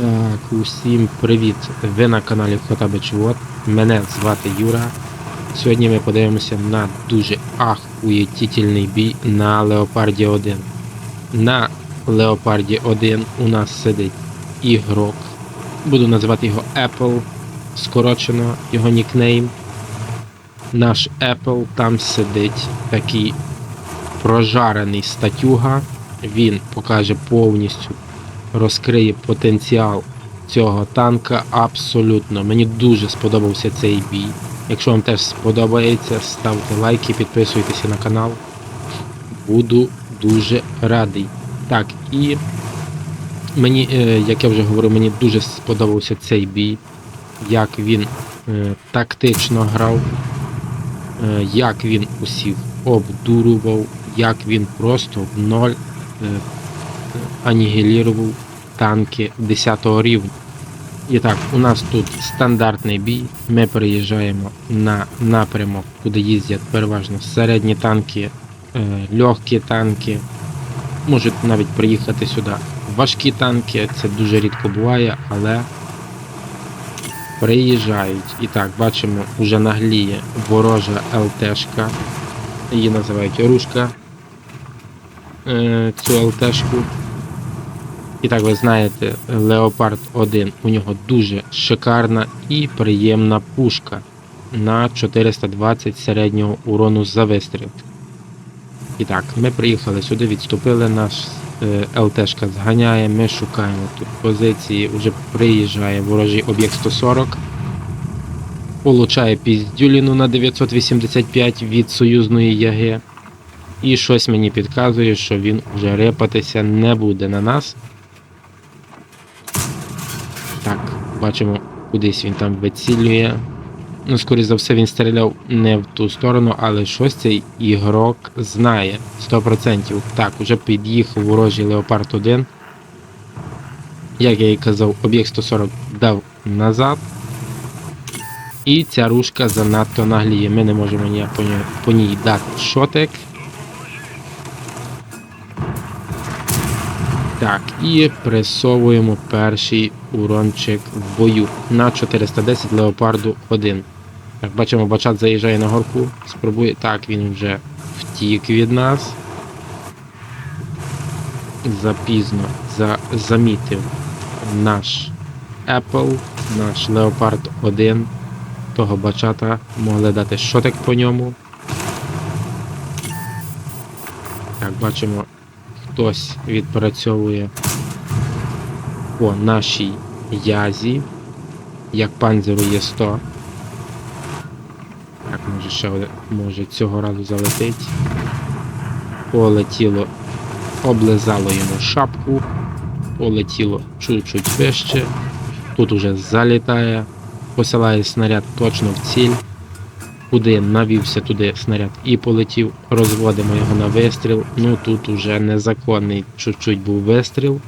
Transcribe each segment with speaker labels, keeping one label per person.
Speaker 1: Так, усім привіт! Ви на каналі Хотабич Вот. Мене звати Юра. Сьогодні ми подивимося на дуже ахуєтітельний бій на Леопарді 1. На Леопарді 1 у нас сидить ігрок. Буду називати його Apple, скорочено його нікнейм. Наш Apple там сидить такий прожарений статюга. Він покаже повністю розкриє потенціал цього танка абсолютно. Мені дуже сподобався цей бій. Якщо вам теж сподобається, ставте лайки, підписуйтеся на канал. Буду дуже радий. Так, і мені, е, як я вже говорив, мені дуже сподобався цей бій, як він е, тактично грав, е, як він усіх обдурував, як він просто в ноль анігілірував танки 10 рівня. І так, у нас тут стандартний бій. Ми переїжджаємо на напрямок, куди їздять переважно середні танки, е, легкі танки. Можуть навіть приїхати сюди важкі танки, це дуже рідко буває, але приїжджають. І так, бачимо, вже нагліє ворожа ЛТшка. Її називають Рушка. Е, Цю ЛТшку. І так ви знаєте, Leopard 1 у нього дуже шикарна і приємна пушка на 420 середнього урону за вистріл. І так, ми приїхали сюди, відступили, наш е, ЛТшка зганяє, ми шукаємо тут позиції, вже приїжджає ворожий об'єкт 140. Получає піздюліну на 985 від союзної яги. І щось мені підказує, що він вже репатися не буде на нас. Так, бачимо, кудись він там вицілює. Ну, скоріше за все, він стріляв не в ту сторону, але щось цей ігрок знає 100%. Так, уже під'їхав ворожий Леопард 1. Як я і казав, об'єкт 140 дав назад. І ця рушка занадто нагліє. Ми не можемо ніяк по ній, дати шотик. Так, і пресовуємо перший урончик в бою на 410 Леопарду 1. Так, бачимо, бачат заїжджає на горку, спробує. Так, він вже втік від нас. Запізно за, замітив наш Apple, наш Leopard 1. Того бачата могли дати шотик по ньому. Так, бачимо, хтось відпрацьовує по нашій язі, як панзеру є 100. Так, може ще може цього разу залетить. Полетіло, облизало йому шапку, полетіло чуть-чуть вище. Тут уже залітає, посилає снаряд точно в ціль. Куди навівся, туди снаряд і полетів. Розводимо його на вистріл. Ну тут уже незаконний чуть-чуть був вистріл.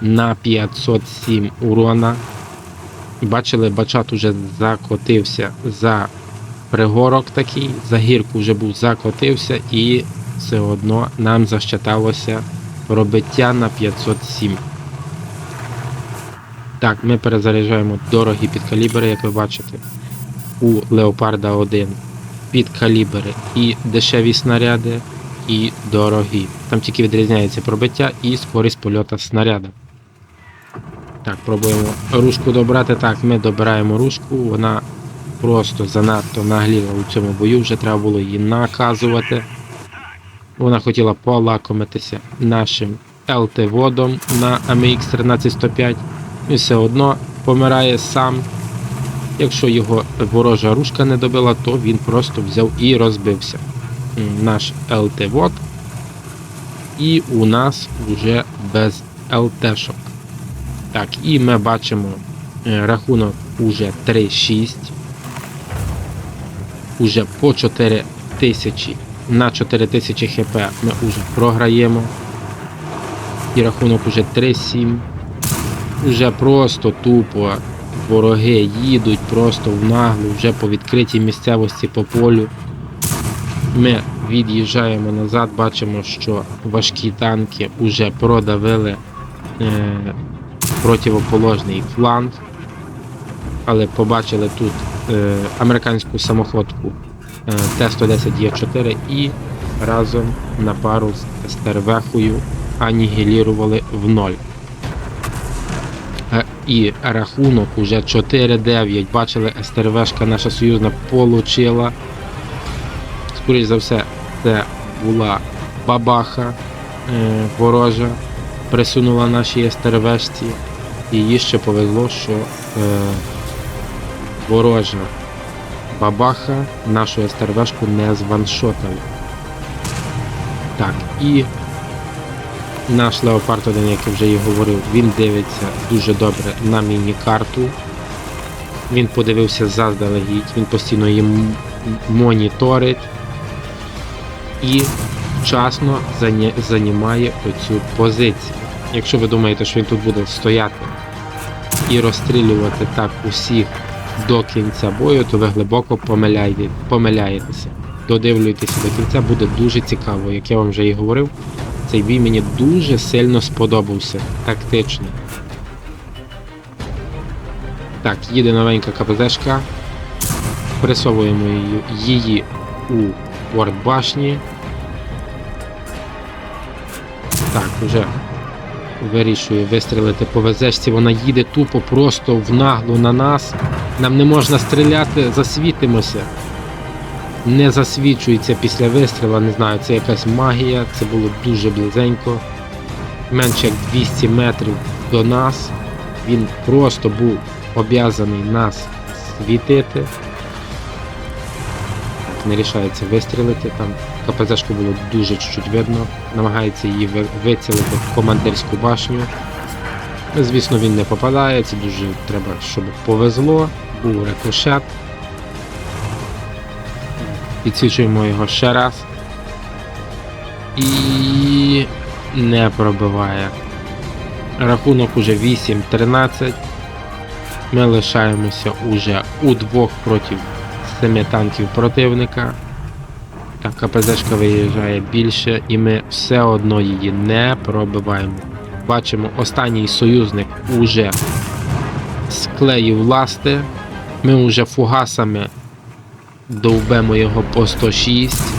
Speaker 1: На 507 урона. Бачили, бачат уже закотився за пригорок такий, за гірку вже був закотився і все одно нам защиталося пробиття на 507. Так, ми перезаряджаємо дорогі підкалібри, як ви бачите у Леопарда 1 під калібри і дешеві снаряди, і дорогі. Там тільки відрізняється пробиття і скорість польоту снаряда. Так, пробуємо рушку добрати. Так, ми добираємо рушку, вона просто занадто нагліла у цьому бою, вже треба було її наказувати. Вона хотіла полакомитися нашим ЛТ-водом на AMX 13105 і все одно помирає сам. Якщо його ворожа рушка не добила, то він просто взяв і розбився. Наш ЛТ-вод. І у нас вже без ЛТшок. Так, і ми бачимо е, рахунок уже 3-6. Уже по 4 тисячі. На 4 тисячі хп ми вже програємо. І рахунок уже 3-7. Уже просто тупо вороги їдуть просто в наглу, вже по відкритій місцевості по полю. Ми від'їжджаємо назад, бачимо, що важкі танки вже продавили е, противоположний фланг. Але побачили тут е, американську самоходку е, Т-110Є4 і разом на пару з СТРВ-хою анігілірували в ноль. І рахунок уже 4-9. Бачили, СТРВшка наша союзна получила. Скоріше за все, це була бабаха е, ворожа, присунула нашій СТРВшці. І їй ще повезло, що е, ворожа бабаха нашу СТРВшку не званшотала. Так, і наш Леопард 1, як я вже і говорив, він дивиться дуже добре на міні-карту. Він подивився заздалегідь, він постійно її моніторить і вчасно займає оцю позицію. Якщо ви думаєте, що він тут буде стояти і розстрілювати так усіх до кінця бою, то ви глибоко помиляєте- помиляєтеся. Додивлюйтеся до кінця, буде дуже цікаво, як я вам вже і говорив. Цей бій мені дуже сильно сподобався тактично. Так, їде новенька КПЗшка. Присовуємо її, її у порт башні. Так, вже вирішую вистрілити по ВЗшці. Вона їде тупо просто в наглу на нас. Нам не можна стріляти, засвітимося. Не засвічується після вистріла, не знаю, це якась магія, це було дуже близенько. Менше як 200 метрів до нас. Він просто був об'язаний нас світити. Не рішається вистрілити. Там КПЗшку було дуже чуть-чуть видно. Намагається її вицілити в командирську башню. Звісно, він не попадає, це дуже треба, щоб повезло. Був рикошет. Підсвічуємо його ще раз. І не пробиває. Рахунок уже 8-13. Ми лишаємося уже у двох проти семи танків противника. Так, КПЗшка виїжджає більше, і ми все одно її не пробиваємо. Бачимо, останній союзник уже склеїв ласти. Ми вже фугасами довбемо його по 106.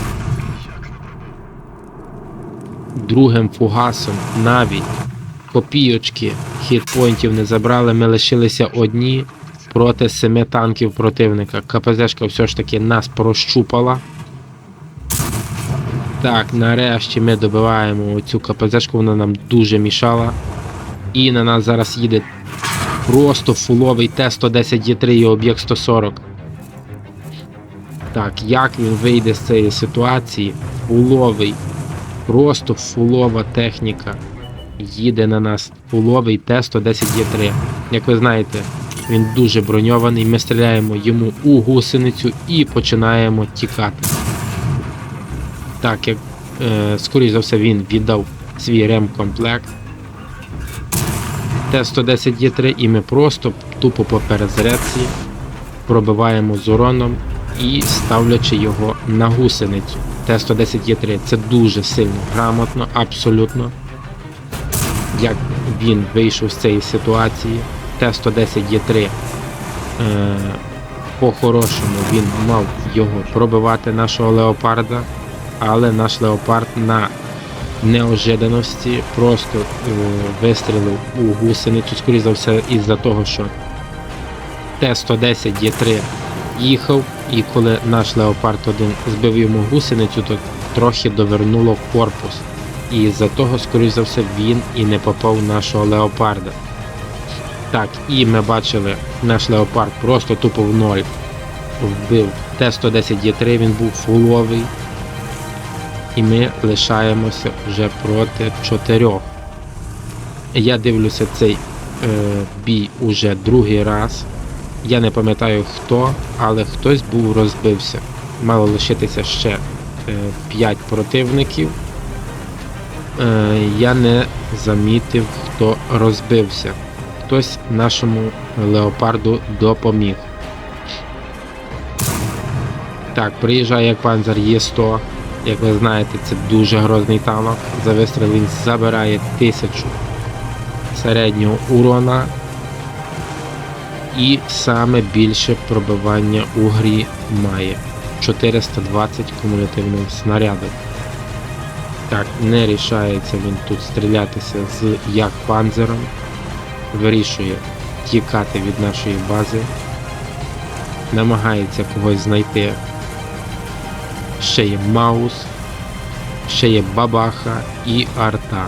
Speaker 1: Другим фугасом навіть копійочки хітпойнтів не забрали. Ми лишилися одні проти семи танків противника. КПЗшка все ж таки нас прощупала. Так, нарешті ми добиваємо цю КПЗшку, вона нам дуже мішала. І на нас зараз їде просто фуловий Т-110Є3 і об'єкт 140. Так, як він вийде з цієї ситуації? Фуловий, просто фулова техніка. Їде на нас фуловий Т-110Є3. Як ви знаєте, він дуже броньований. Ми стріляємо йому у гусеницю і починаємо тікати. Так, як е, скоріш за все він віддав свій ремкомплект. Т-110Є3 і ми просто тупо по перезарядці пробиваємо з уроном і ставлячи його на гусеницю. Т-110Є3 це дуже сильно грамотно, абсолютно. Як він вийшов з цієї ситуації. Т-110Є3 е, по-хорошому він мав його пробивати нашого леопарда, але наш леопард на неожиданості просто е, вистрілив у гусеницю, скоріше за все, із-за того, що Т-110 Є3 їхав, і коли наш Леопард 1 збив йому гусеницю, то трохи довернуло корпус. І з-за того, скоріш за все, він і не попав нашого леопарда. Так, і ми бачили, наш леопард просто тупо в ноль вбив Т-110 Є3, він був фуловий. І ми лишаємося вже проти чотирьох. Я дивлюся цей е, бій уже другий раз. Я не пам'ятаю хто, але хтось був розбився. Мало лишитися ще е, 5 противників. Е, я не замітив, хто розбився. Хтось нашому леопарду допоміг. Так, приїжджає як панзер Є100. Як ви знаєте, це дуже грозний танок. За вистріл він забирає тисячу середнього урона і саме більше пробивання у грі має 420 кумулятивних снарядів. Так, не рішається він тут стрілятися з як панзером. Вирішує тікати від нашої бази. Намагається когось знайти. Ще є Маус, ще є Бабаха і Арта.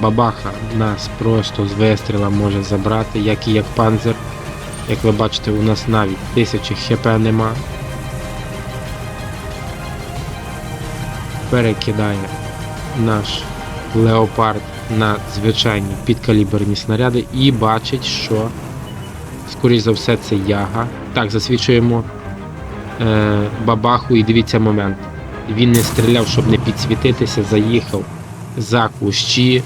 Speaker 1: Бабаха нас просто з вистріла може забрати, як і як панзер. Як ви бачите, у нас навіть 1000 хп нема. Перекидає наш леопард на звичайні підкаліберні снаряди і бачить, що скоріш за все це яга. Так, засвідчуємо е, бабаху і дивіться момент. Він не стріляв, щоб не підсвітитися, заїхав за кущі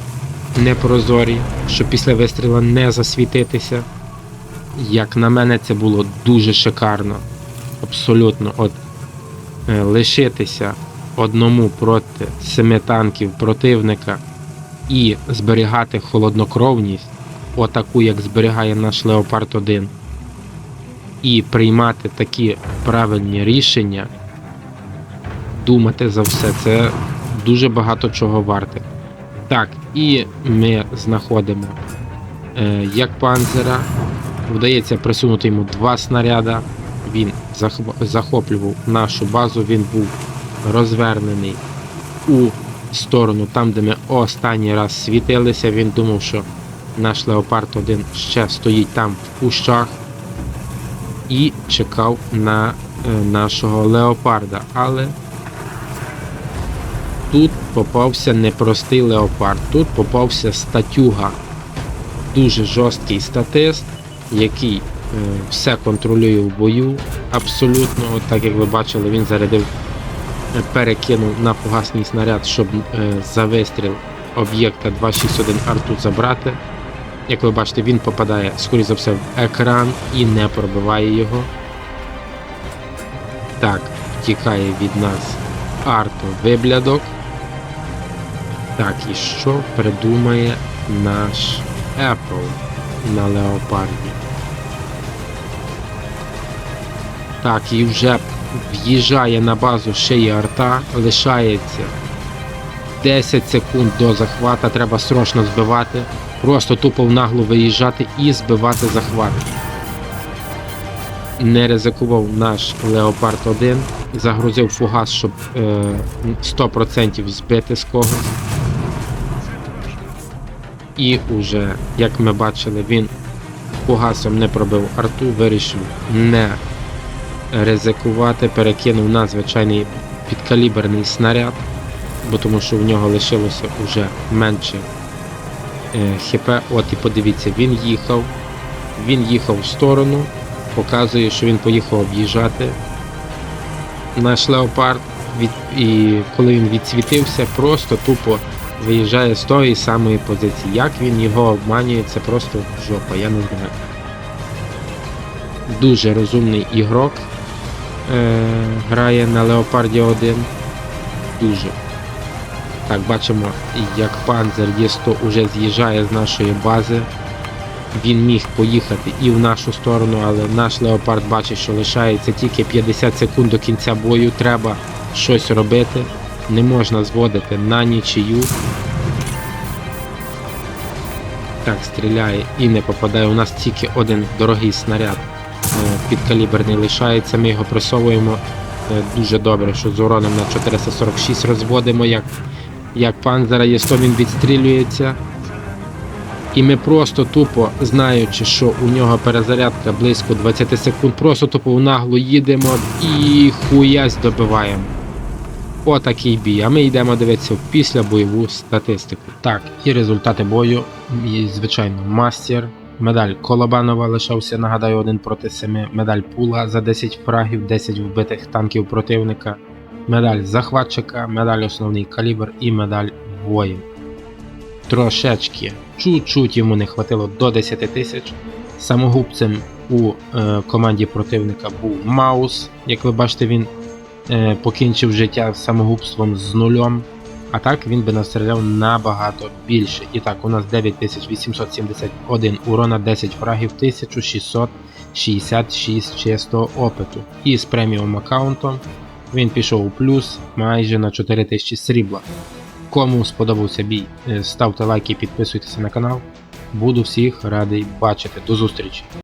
Speaker 1: непрозорі, щоб після вистріла не засвітитися. Як на мене, це було дуже шикарно. Абсолютно. От е, лишитися одному проти семи танків противника і зберігати холоднокровність, отаку, як зберігає наш Леопард 1, і приймати такі правильні рішення, думати за все, це дуже багато чого варте. Так, і ми знаходимо е, як панзера. Вдається присунути йому два снаряда. Він захоплював нашу базу, він був розвернений у сторону, там, де ми останній раз світилися. Він думав, що наш Леопард 1 ще стоїть там в кущах і чекав на е, нашого леопарда. Але тут попався непростий леопард, тут попався статюга. Дуже жорсткий статист, який е, все контролює в бою. Абсолютно, От так як ви бачили, він зарядив, е, перекинув на фугасний снаряд, щоб е, за вистріл об'єкта 261 арту забрати. Як ви бачите, він попадає, скоріш за все, в екран і не пробиває його. Так, втікає від нас арто виблядок. Так, і що придумає наш Apple на леопарді? Так, і вже в'їжджає на базу й арта, лишається 10 секунд до захвата, треба срочно збивати. Просто тупо в наглу виїжджати і збивати захват. Не ризикував наш Леопард 1, загрузив фугас, щоб е, 100% збити з когось. І уже, як ми бачили, він фугасом не пробив арту, вирішив не ризикувати, перекинув на звичайний підкаліберний снаряд, бо тому що в нього лишилося вже менше е, хп. От і подивіться, він їхав, він їхав в сторону, показує, що він поїхав об'їжджати. Наш леопард, від, і коли він відсвітився, просто тупо виїжджає з тої самої позиції. Як він його обманює, це просто жопа, я не знаю. Дуже розумний ігрок е, грає на Леопарді 1. Дуже. Так, бачимо, як панзер Є100 уже з'їжджає з нашої бази. Він міг поїхати і в нашу сторону, але наш леопард бачить, що лишається тільки 50 секунд до кінця бою. Треба щось робити. Не можна зводити на нічию. Так, стріляє і не попадає. У нас тільки один дорогий снаряд е, підкаліберний лишається. Ми його просовуємо е, дуже добре, що з уроном на 446 розводимо, як, як панзера є 100 він відстрілюється. І ми просто тупо, знаючи, що у нього перезарядка близько 20 секунд, просто тупо в наглу їдемо і хуясь добиваємо. Отакий бій. А ми йдемо дивитися в післябойову статистику. Так, і результати бою. І, звичайно, мастер. Медаль Колобанова лишався, нагадаю, 1 проти 7. Медаль Пула за 10 фрагів, 10 вбитих танків противника. Медаль захватчика, медаль основний калібр і медаль воїн. Трошечки, чуть-чуть йому не хватило до 10 тисяч. Самогубцем у е, команді противника був Маус. Як ви бачите, він покінчив життя самогубством з нульом. А так він би настріляв набагато більше. І так, у нас 9871 урона, 10 фрагів, 1666 чистого опиту. І з преміум аккаунтом він пішов у плюс майже на 4000 срібла. Кому сподобався бій, е, ставте лайки підписуйтесь на канал. Буду всіх радий бачити. До зустрічі!